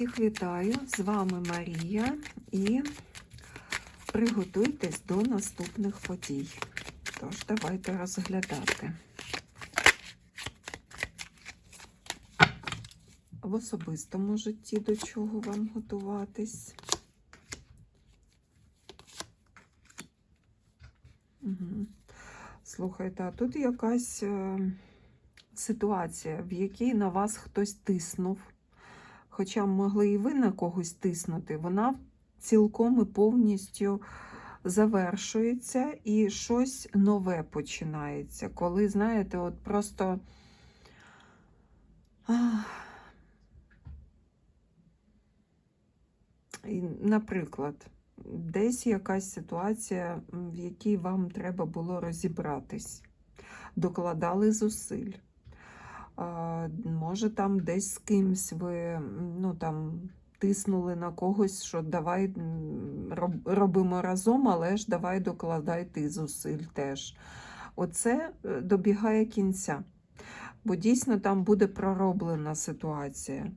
Всіх вітаю! З вами Марія і приготуйтесь до наступних подій. Тож, давайте розглядати. В особистому житті до чого вам готуватись. Угу. Слухайте, а тут якась е, ситуація, в якій на вас хтось тиснув. Хоча могли і ви на когось тиснути, вона цілком і повністю завершується і щось нове починається. Коли, знаєте, от просто. Наприклад, десь якась ситуація, в якій вам треба було розібратись, докладали зусиль. Може, там десь з кимсь ви ну, там, тиснули на когось, що давай робимо разом, але ж давай докладай ти зусиль теж. Оце е, добігає кінця, бо дійсно там буде пророблена ситуація.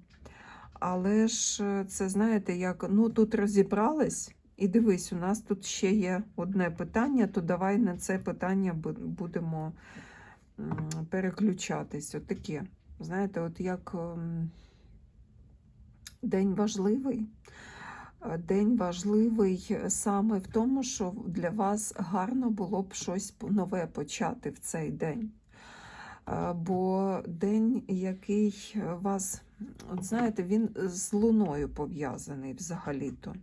Але ж е, це знаєте, як ну тут розібрались, і дивись, у нас тут ще є одне питання, то давай на це питання будемо переключатись. Отаке. Знаєте, от як ем, день важливий. Е, День важливий саме в тому, що для вас гарно було б щось нове почати в цей день. Е, Бо день, який вас, от знаєте, він з луною пов'язаний взагалі-то.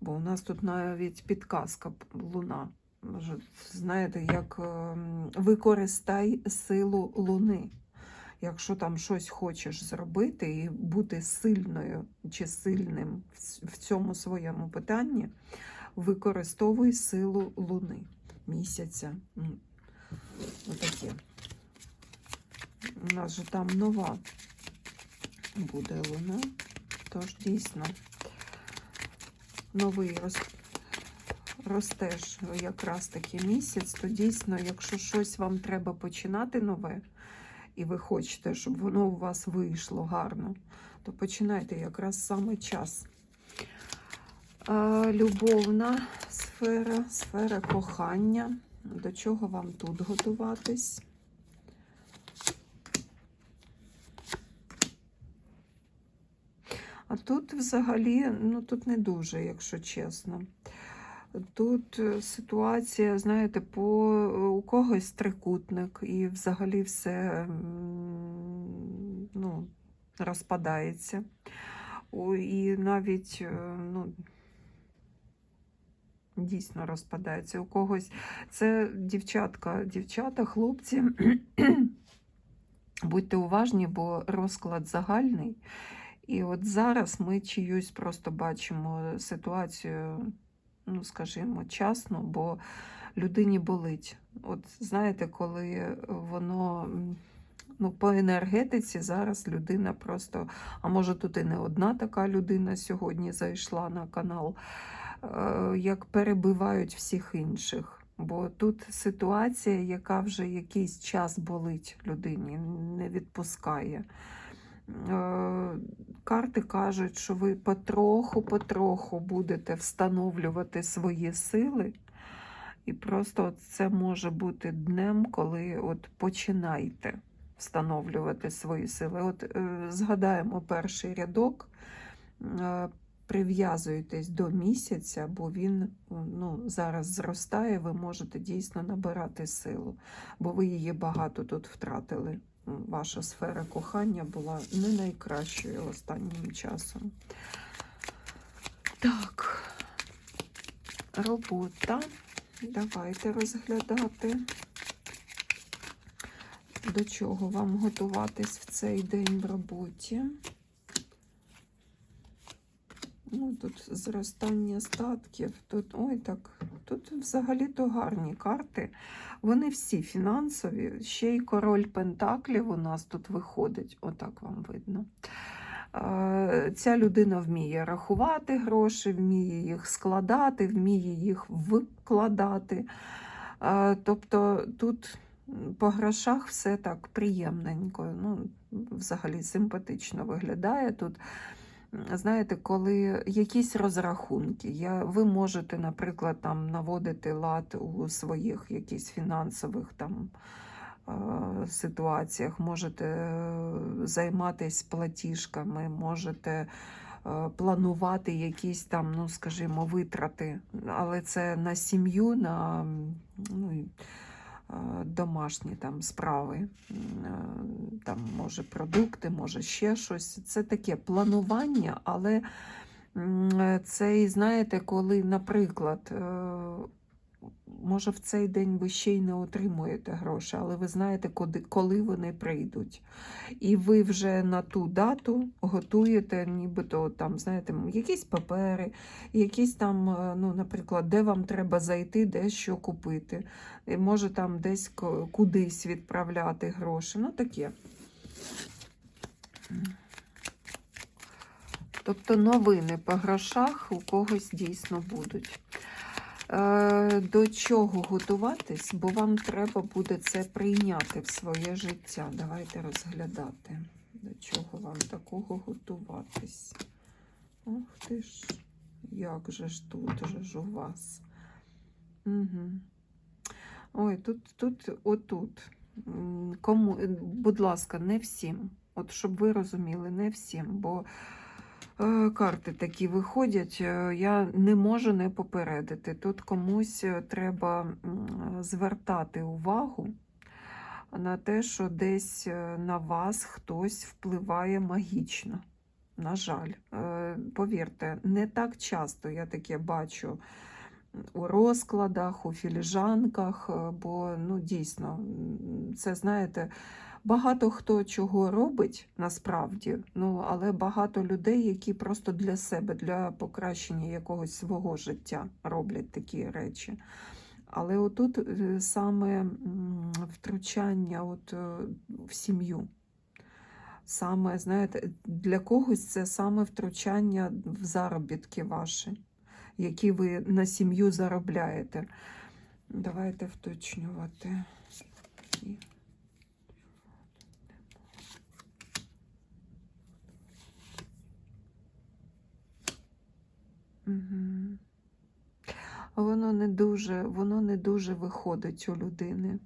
Бо у нас тут навіть підказка луна. Може, знаєте, як ем, використай силу луни. Якщо там щось хочеш зробити і бути сильною чи сильним в цьому своєму питанні, використовуй силу луни, місяця. Отаке. У нас же там нова буде луна, тож дійсно новий роз... ростеш якраз таки місяць, то дійсно, якщо щось вам треба починати нове, і ви хочете, щоб воно у вас вийшло гарно, то починайте якраз саме час. Любовна сфера, сфера кохання. До чого вам тут готуватись? А тут взагалі, ну тут не дуже, якщо чесно. Тут е, ситуація, знаєте, по у когось трикутник, і взагалі все ну, розпадається. І навіть е, ну, дійсно розпадається. У когось це дівчатка, дівчата, хлопці. Будьте уважні, бо розклад загальний. І от зараз ми чиюсь просто бачимо ситуацію, ну, скажімо, часно, бо людині болить. От знаєте, коли воно ну, по енергетиці зараз людина просто, а може тут і не одна така людина сьогодні зайшла на канал, е, як перебивають всіх інших. Бо тут ситуація, яка вже якийсь час болить людині, не відпускає. Е, Карти кажуть, що ви потроху-потроху будете встановлювати свої сили. І просто це може бути днем, коли от починайте встановлювати свої сили. От е, згадаємо перший рядок, е, прив'язуйтесь до місяця, бо він ну, зараз зростає, ви можете дійсно набирати силу, бо ви її багато тут втратили ваша сфера кохання була не найкращою останнім часом. Так, робота. Давайте розглядати, до чого вам готуватись в цей день в роботі. Ну, тут зростання статків. Тут, ой, так, тут взагалі-то гарні карти. Вони всі фінансові. Ще й король Пентаклів у нас тут виходить. Отак вам видно. Ця людина вміє рахувати гроші, вміє їх складати, вміє їх вкладати. Е, Тобто тут по грошах все так приємненько. Ну, взагалі симпатично виглядає. Тут знаєте, коли якісь розрахунки, я, ви можете, наприклад, там наводити лад у своїх якісь фінансових там ситуаціях, можете е, займатися платіжками, можете е, планувати якісь там, ну скажімо, витрати, але це на сім'ю, на ну, домашні там справи, е, там може продукти, може ще щось. Це таке планування, але е, це, знаєте, коли, наприклад, е, може в цей день ви ще й не отримуєте гроші, але ви знаєте, коли, вони прийдуть. І ви вже на ту дату готуєте, нібито там, знаєте, якісь папери, якісь там, е, ну, наприклад, де вам треба зайти, де що купити. І може там десь кудись відправляти гроші. Ну таке. Тобто новини по грошах у когось дійсно будуть. Е, До чого готуватись, бо вам треба буде це прийняти в своє життя. Давайте розглядати, до чого вам такого готуватись. Ох ти ж, як же ж тут же ж у вас. Угу. Ой, тут, тут, отут. Кому, будь ласка, не всім. От щоб ви розуміли, не всім, бо карти такі виходять, е, я не можу не попередити. Тут комусь е, треба звертати увагу на те, що десь е, на вас хтось впливає магічно. На жаль, Е, повірте, не так часто я таке бачу у розкладах, у філіжанках, е, бо ну дійсно, це знаєте, багато хто чого робить насправді, ну але багато людей, які просто для себе, для покращення якогось свого життя роблять такі речі. Але отут е, саме втручання от, е, в сім'ю. Саме, знаєте, для когось це саме втручання в заробітки ваші, які ви на сім'ю заробляєте. Давайте вточнювати. Мгм. Воно не дуже, воно не дуже виходить у людини.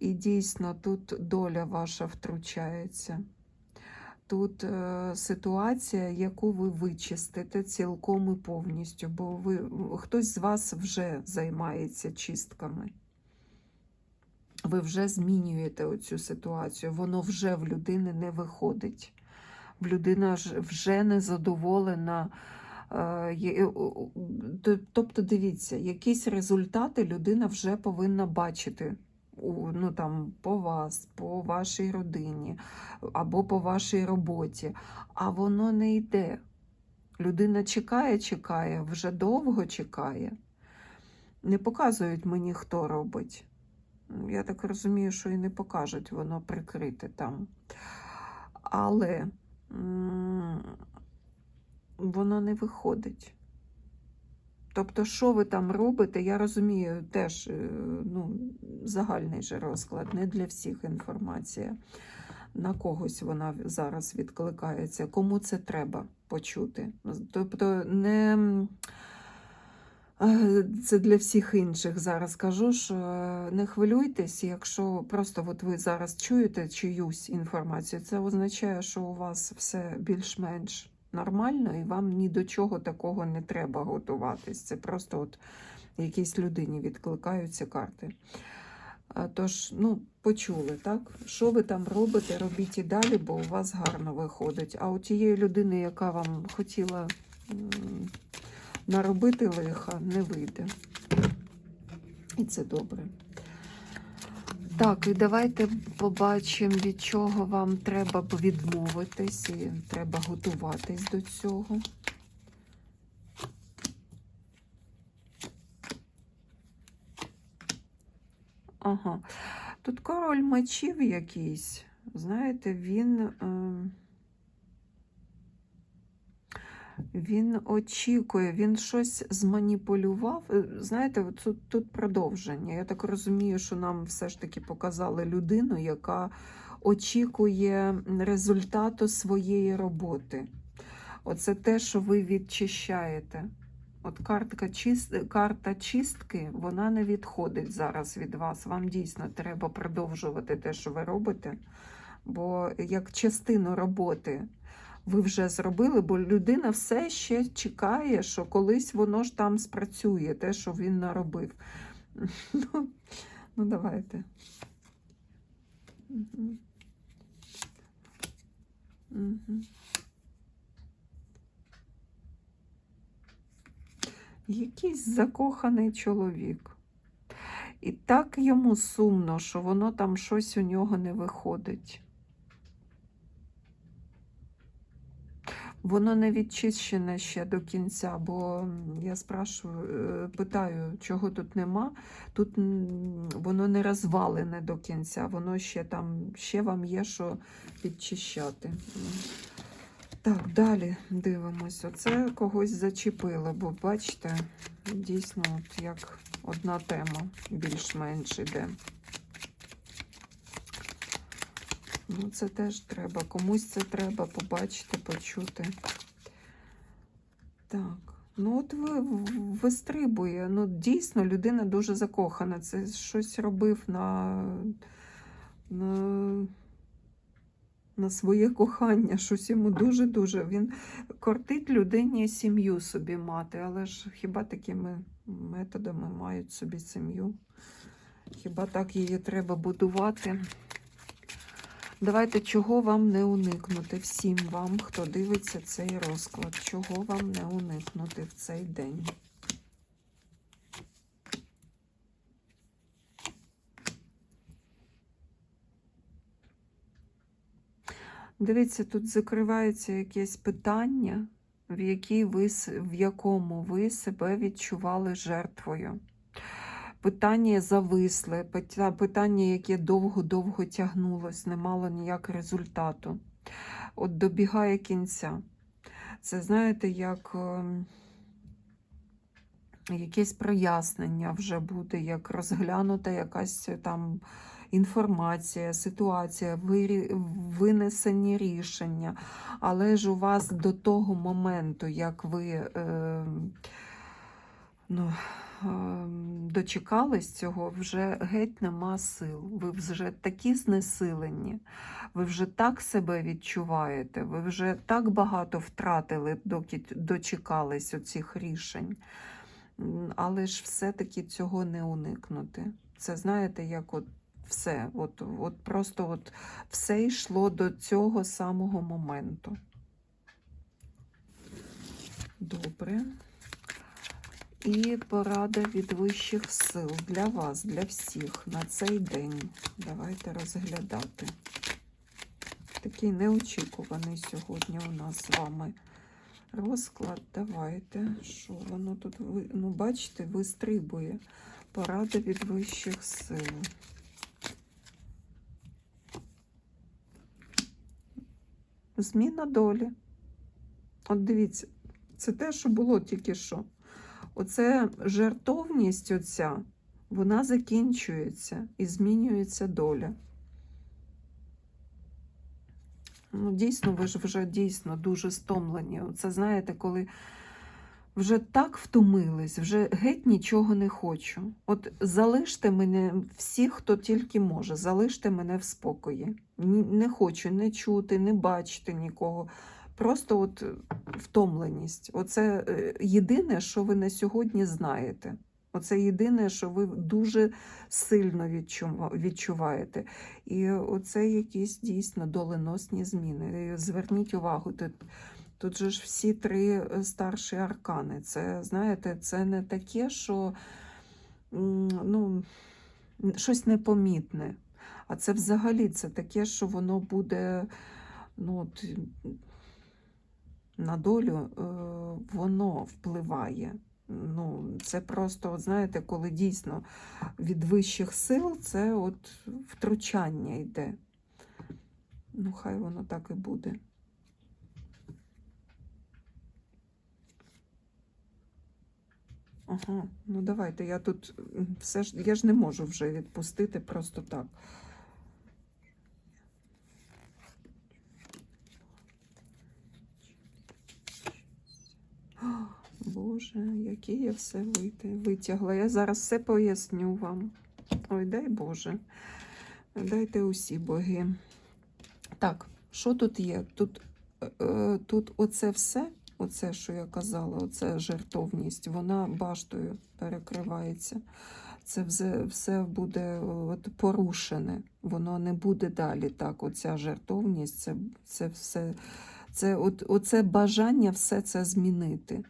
І дійсно тут доля ваша втручається. Тут е, ситуація, яку ви вичистите цілком і повністю, бо ви, хтось з вас вже займається чистками. Ви вже змінюєте оцю ситуацію, воно вже в людини не виходить. В людина вже не задоволена. Е, т- Тобто, дивіться, якісь результати людина вже повинна бачити ну, там, по вас, по вашій родині або по вашій роботі, а воно не йде. Людина чекає, чекає, вже довго чекає. Не показують мені, хто робить. Я так розумію, що і не покажуть, воно прикрите там. Але воно не виходить. Тобто, що ви там робите, я розумію, теж е, ну, загальний же розклад, не для всіх інформація. На когось вона зараз відкликається, кому це треба почути. Тобто, не е, це для всіх інших зараз кажу, що е, не хвилюйтесь, якщо просто от ви зараз чуєте чиюсь інформацію, це означає, що у вас все більш-менш нормально, і вам ні до чого такого не треба готуватись. Це просто от якійсь людині відкликаються карти. Тож, ну, почули, так? Що ви там робите, робіть і далі, бо у вас гарно виходить. А у тієї людини, яка вам хотіла наробити лиха, не вийде. І це добре. Так, і давайте побачимо, від чого вам треба відмовитись, і треба готуватись до цього. Ага. Тут король мечів якийсь. Знаєте, він. Е... Він очікує, він щось зманіпулював. Е, Знаєте, тут, тут продовження. Я так розумію, що нам все ж таки показали людину, яка очікує результату своєї роботи. Оце те, що ви відчищаєте. От картка, чист... карта чистки, вона не відходить зараз від вас. Вам дійсно треба продовжувати те, що ви робите. Бо як частину роботи ви вже зробили, бо людина все ще чекає, що колись воно ж там спрацює, те, що він наробив. Ну, ну давайте. Якийсь закоханий чоловік. І так йому сумно, що воно там щось у нього не виходить. Воно не відчищене ще до кінця, бо я спрашую, е, питаю, чого тут нема. Тут воно не розвалене до кінця, воно ще там, ще вам є що підчищати. Так, далі дивимось. Оце когось зачепило, бо бачите, дійсно, от як одна тема більш-менш іде. Ну, це теж треба. Комусь це треба побачити, почути. Так. Ну, от ви, вистрибує. Ну, дійсно, людина дуже закохана. Це щось робив на, на, на своє кохання. Щось йому дуже-дуже. Він кортить людині сім'ю собі мати, але ж хіба такими методами мають собі сім'ю? Хіба так її треба будувати? Давайте, чого вам не уникнути всім вам, хто дивиться цей розклад, чого вам не уникнути в цей день. Дивіться, тут закривається якесь питання, в, якій ви, в якому ви себе відчували жертвою. Питання зависле, питання, яке довго-довго тягнулось, не мало ніяк результату. От добігає кінця. Це, знаєте, як ем, якесь прояснення вже буде, як розглянута якась там інформація, ситуація, винесені рішення. Але ж у вас до того моменту, як ви е, ну, дочекались цього, вже геть нема сил. Ви вже такі знесилені, ви вже так себе відчуваєте, ви вже так багато втратили, доки дочекались оцих рішень. Але ж все-таки цього не уникнути. Це знаєте, як от все, от, от просто от все йшло до цього самого моменту. Добре. І порада від вищих сил для вас, для всіх на цей день. Давайте розглядати. Такий неочікуваний сьогодні у нас з вами розклад. Давайте. Що воно тут? Ну, бачите, вистрибує. Порада від вищих сил. Зміна долі. От дивіться, це те, що було тільки що. Оце жертовність оця, вона закінчується і змінюється доля. Ну, дійсно, ви ж вже дійсно дуже стомлені. Це знаєте, коли вже так втомились, вже геть нічого не хочу. От залиште мене всі, хто тільки може, залиште мене в спокої. Не хочу не чути, не бачити нікого. Просто от втомленість. Оце е, єдине, що ви на сьогодні знаєте. Оце єдине, що ви дуже сильно відчуваєте. І оце якісь дійсно доленосні зміни. Зверніть увагу, тут, тут же ж всі три е, старші аркани. Це, знаєте, це не таке, що ну, щось непомітне. А це взагалі це таке, що воно буде ну, от, на долю, е, воно впливає. Ну, це просто, от знаєте, коли дійсно від вищих сил це от втручання йде. Ну, хай воно так і буде. Ага, ну давайте, я тут все ж я ж не можу вже відпустити просто так. Боже, які я все витягла. Я зараз все поясню вам. Ой, дай Боже. Дайте усі боги. Так, що тут є? Тут, е, тут оце все, оце, що я казала, оце жертовність, вона баштою перекривається. Це все, все буде от, порушене. Воно не буде далі так. Оця жертовність, це, це все. Це от, оце бажання все це змінити.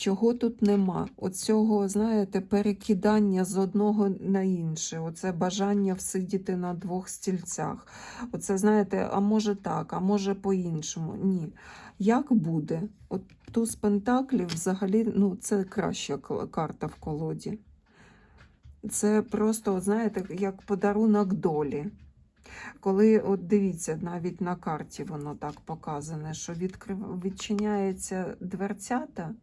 Чого тут нема? Оцього, знаєте, перекидання з одного на інше, оце бажання всидіти на двох стільцях. Оце, знаєте, а може так, а може по-іншому. Ні. Як буде? От туз пентаклів взагалі ну, це краща карта в колоді. Це просто, знаєте, як подарунок долі. Коли, от дивіться, навіть на карті воно так показане, що відкрив... відчиняється дверцята,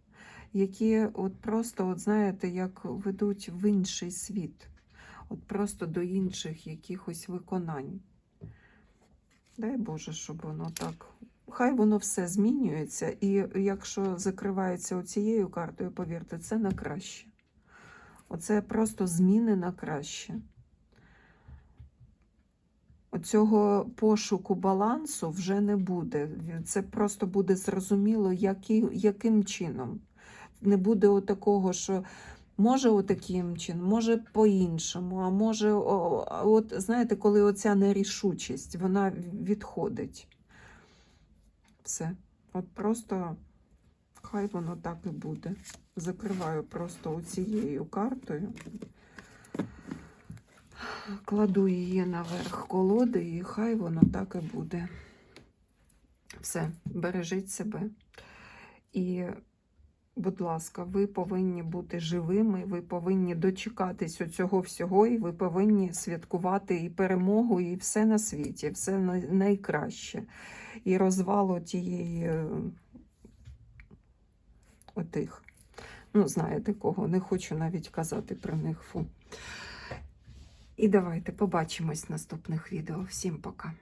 які от просто, от знаєте, як ведуть в інший світ, от просто до інших якихось виконань. Дай Боже, щоб воно так. Хай воно все змінюється, і якщо закривається оцією картою, повірте, це на краще. Оце просто зміни на краще. Оцього пошуку балансу вже не буде. Це просто буде зрозуміло, які, яким чином. Не буде отакого, що може отаким чином, може по-іншому, а може, от знаєте, коли оця нерішучість, вона відходить. Все. От просто хай воно так і буде. Закриваю просто оцією картою. Кладу її наверх колоди, і хай воно так і буде. Все, бережіть себе. І, будь ласка, ви повинні бути живими, ви повинні дочекатись цього всього, і ви повинні святкувати і перемогу, і все на світі, все найкраще. І розвалу тієї е, отих. Ну, знаєте кого, не хочу навіть казати про них. Фу. І давайте побачимось в наступних відео. Всім пока.